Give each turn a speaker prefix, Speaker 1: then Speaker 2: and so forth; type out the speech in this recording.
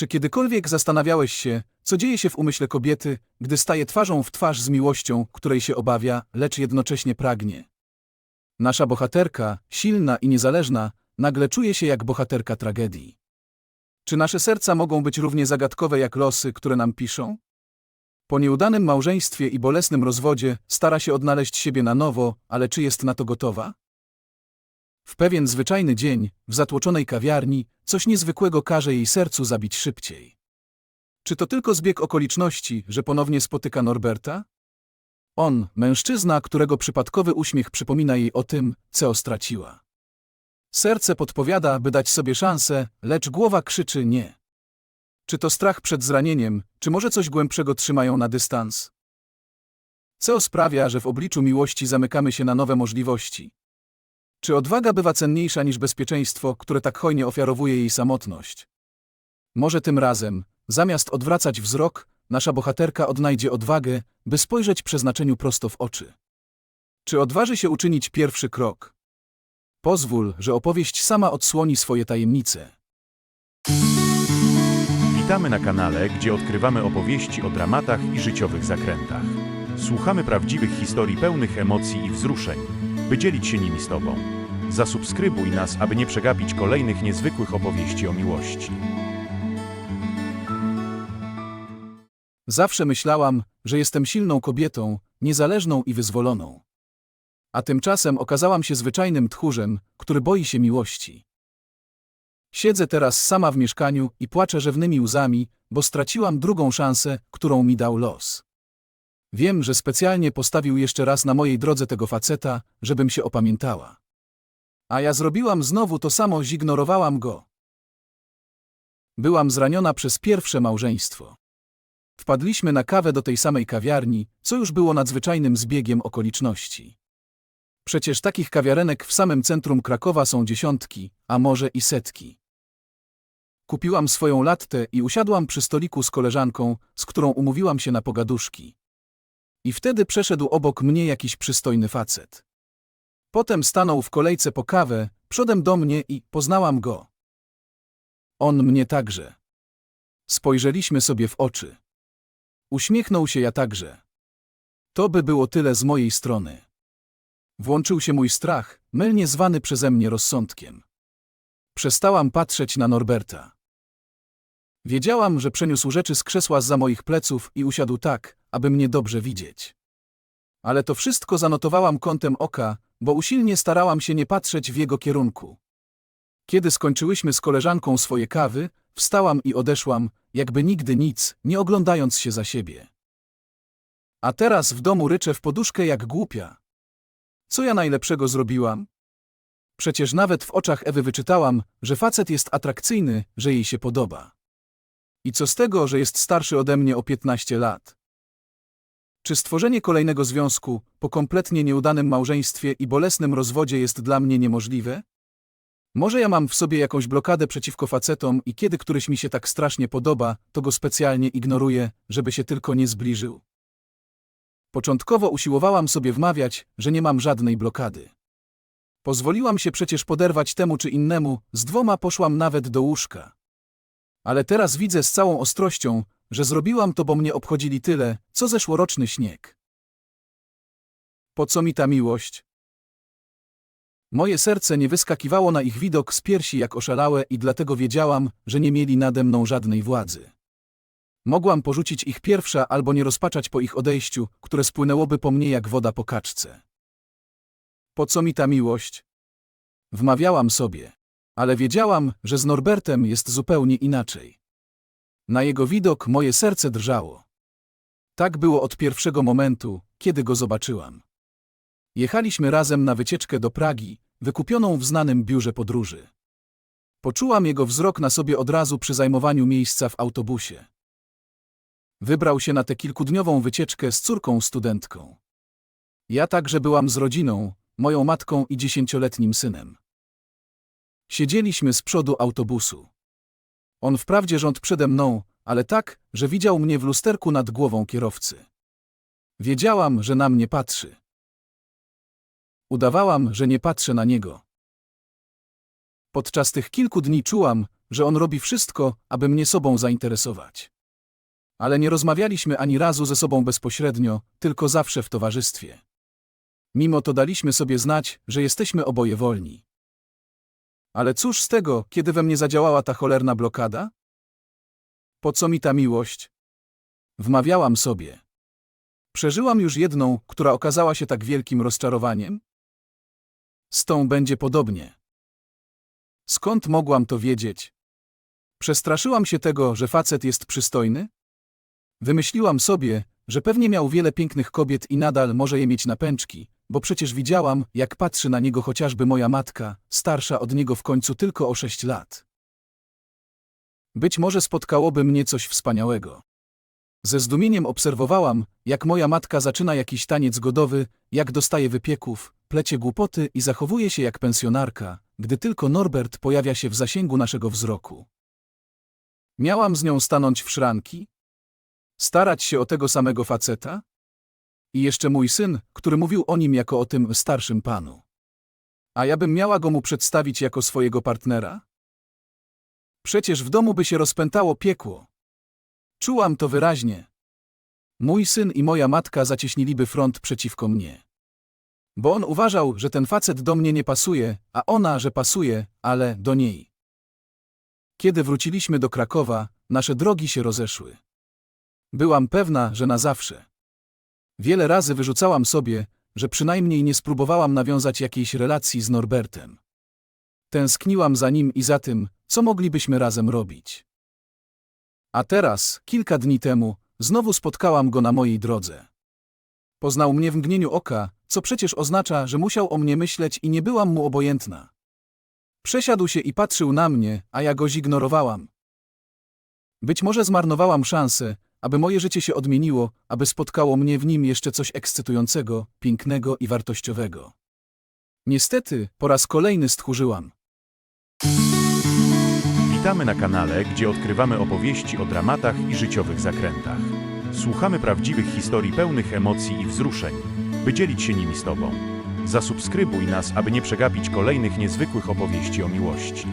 Speaker 1: Czy kiedykolwiek zastanawiałeś się, co dzieje się w umyśle kobiety, gdy staje twarzą w twarz z miłością, której się obawia, lecz jednocześnie pragnie? Nasza bohaterka, silna i niezależna, nagle czuje się jak bohaterka tragedii. Czy nasze serca mogą być równie zagadkowe jak losy, które nam piszą? Po nieudanym małżeństwie i bolesnym rozwodzie stara się odnaleźć siebie na nowo, ale czy jest na to gotowa? W pewien zwyczajny dzień, w zatłoczonej kawiarni, coś niezwykłego każe jej sercu zabić szybciej. Czy to tylko zbieg okoliczności, że ponownie spotyka Norberta? On, mężczyzna, którego przypadkowy uśmiech przypomina jej o tym, co straciła. Serce podpowiada, by dać sobie szansę, lecz głowa krzyczy nie. Czy to strach przed zranieniem, czy może coś głębszego trzymają na dystans? Co sprawia, że w obliczu miłości zamykamy się na nowe możliwości? Czy odwaga bywa cenniejsza niż bezpieczeństwo, które tak hojnie ofiarowuje jej samotność? Może tym razem, zamiast odwracać wzrok, nasza bohaterka odnajdzie odwagę, by spojrzeć przeznaczeniu prosto w oczy. Czy odważy się uczynić pierwszy krok? Pozwól, że opowieść sama odsłoni swoje tajemnice.
Speaker 2: Witamy na kanale, gdzie odkrywamy opowieści o dramatach i życiowych zakrętach. Słuchamy prawdziwych historii pełnych emocji i wzruszeń, by dzielić się nimi z Tobą. Zasubskrybuj nas, aby nie przegapić kolejnych niezwykłych opowieści o miłości.
Speaker 1: Zawsze myślałam, że jestem silną kobietą, niezależną i wyzwoloną. A tymczasem okazałam się zwyczajnym tchórzem, który boi się miłości. Siedzę teraz sama w mieszkaniu i płaczę rzewnymi łzami, bo straciłam drugą szansę, którą mi dał los. Wiem, że specjalnie postawił jeszcze raz na mojej drodze tego faceta, żebym się opamiętała. A ja zrobiłam znowu to samo, zignorowałam go. Byłam zraniona przez pierwsze małżeństwo. Wpadliśmy na kawę do tej samej kawiarni, co już było nadzwyczajnym zbiegiem okoliczności. Przecież takich kawiarenek w samym centrum Krakowa są dziesiątki, a może i setki. Kupiłam swoją lattę i usiadłam przy stoliku z koleżanką, z którą umówiłam się na pogaduszki. I wtedy przeszedł obok mnie jakiś przystojny facet. Potem stanął w kolejce po kawę, przodem do mnie i poznałam go. On mnie także. Spojrzeliśmy sobie w oczy. Uśmiechnął się ja także. To by było tyle z mojej strony. Włączył się mój strach, mylnie zwany przeze mnie rozsądkiem. Przestałam patrzeć na Norberta. Wiedziałam, że przeniósł rzeczy z krzesła za moich pleców i usiadł tak, aby mnie dobrze widzieć. Ale to wszystko zanotowałam kątem oka, bo usilnie starałam się nie patrzeć w jego kierunku. Kiedy skończyłyśmy z koleżanką swoje kawy, wstałam i odeszłam, jakby nigdy nic, nie oglądając się za siebie. A teraz w domu ryczę w poduszkę jak głupia. Co ja najlepszego zrobiłam? Przecież nawet w oczach Ewy wyczytałam, że facet jest atrakcyjny, że jej się podoba. I co z tego, że jest starszy ode mnie o 15 lat? Czy stworzenie kolejnego związku, po kompletnie nieudanym małżeństwie i bolesnym rozwodzie jest dla mnie niemożliwe? Może ja mam w sobie jakąś blokadę przeciwko facetom i kiedy któryś mi się tak strasznie podoba, to go specjalnie ignoruję, żeby się tylko nie zbliżył. Początkowo usiłowałam sobie wmawiać, że nie mam żadnej blokady. Pozwoliłam się przecież poderwać temu czy innemu, z dwoma poszłam nawet do łóżka. Ale teraz widzę z całą ostrością, że zrobiłam to, bo mnie obchodzili tyle, co zeszłoroczny śnieg. Po co mi ta miłość? Moje serce nie wyskakiwało na ich widok z piersi jak oszalałe i dlatego wiedziałam, że nie mieli nade mną żadnej władzy. Mogłam porzucić ich pierwsza albo nie rozpaczać po ich odejściu, które spłynęłoby po mnie jak woda po kaczce. Po co mi ta miłość? Wmawiałam sobie. Ale wiedziałam, że z Norbertem jest zupełnie inaczej. Na jego widok moje serce drżało. Tak było od pierwszego momentu, kiedy go zobaczyłam. Jechaliśmy razem na wycieczkę do Pragi, wykupioną w znanym biurze podróży. Poczułam jego wzrok na sobie od razu przy zajmowaniu miejsca w autobusie. Wybrał się na tę kilkudniową wycieczkę z córką studentką. Ja także byłam z rodziną, moją matką i dziesięcioletnim synem. Siedzieliśmy z przodu autobusu. On wprawdzie rząd przede mną, ale tak, że widział mnie w lusterku nad głową kierowcy. Wiedziałam, że na mnie patrzy. Udawałam, że nie patrzę na niego. Podczas tych kilku dni czułam, że on robi wszystko, aby mnie sobą zainteresować. Ale nie rozmawialiśmy ani razu ze sobą bezpośrednio, tylko zawsze w towarzystwie. Mimo to daliśmy sobie znać, że jesteśmy oboje wolni. Ale cóż z tego, kiedy we mnie zadziałała ta cholerna blokada? Po co mi ta miłość? Wmawiałam sobie. Przeżyłam już jedną, która okazała się tak wielkim rozczarowaniem? Z tą będzie podobnie. Skąd mogłam to wiedzieć? Przestraszyłam się tego, że facet jest przystojny? Wymyśliłam sobie, że pewnie miał wiele pięknych kobiet i nadal może je mieć na pęczki, bo przecież widziałam, jak patrzy na niego chociażby moja matka, starsza od niego w końcu tylko o sześć lat. Być może spotkałoby mnie coś wspaniałego. Ze zdumieniem obserwowałam, jak moja matka zaczyna jakiś taniec godowy, jak dostaje wypieków, plecie głupoty i zachowuje się jak pensjonarka, gdy tylko Norbert pojawia się w zasięgu naszego wzroku. Miałam z nią stanąć w szranki? Starać się o tego samego faceta? I jeszcze mój syn, który mówił o nim jako o tym starszym panu. A ja bym miała go mu przedstawić jako swojego partnera? Przecież w domu by się rozpętało piekło. Czułam to wyraźnie. Mój syn i moja matka zacieśniliby front przeciwko mnie. Bo on uważał, że ten facet do mnie nie pasuje, a ona, że pasuje, ale do niej. Kiedy wróciliśmy do Krakowa, nasze drogi się rozeszły. Byłam pewna, że na zawsze. Wiele razy wyrzucałam sobie, że przynajmniej nie spróbowałam nawiązać jakiejś relacji z Norbertem. Tęskniłam za nim i za tym, co moglibyśmy razem robić. A teraz, kilka dni temu, znowu spotkałam go na mojej drodze. Poznał mnie w mgnieniu oka, co przecież oznacza, że musiał o mnie myśleć i nie byłam mu obojętna. Przesiadł się i patrzył na mnie, a ja go zignorowałam. Być może zmarnowałam szansę, aby moje życie się odmieniło, aby spotkało mnie w nim jeszcze coś ekscytującego, pięknego i wartościowego. Niestety, po raz kolejny stchórzyłam.
Speaker 2: Witamy na kanale, gdzie odkrywamy opowieści o dramatach i życiowych zakrętach. Słuchamy prawdziwych historii pełnych emocji i wzruszeń, by dzielić się nimi z Tobą. Zasubskrybuj nas, aby nie przegapić kolejnych niezwykłych opowieści o miłości.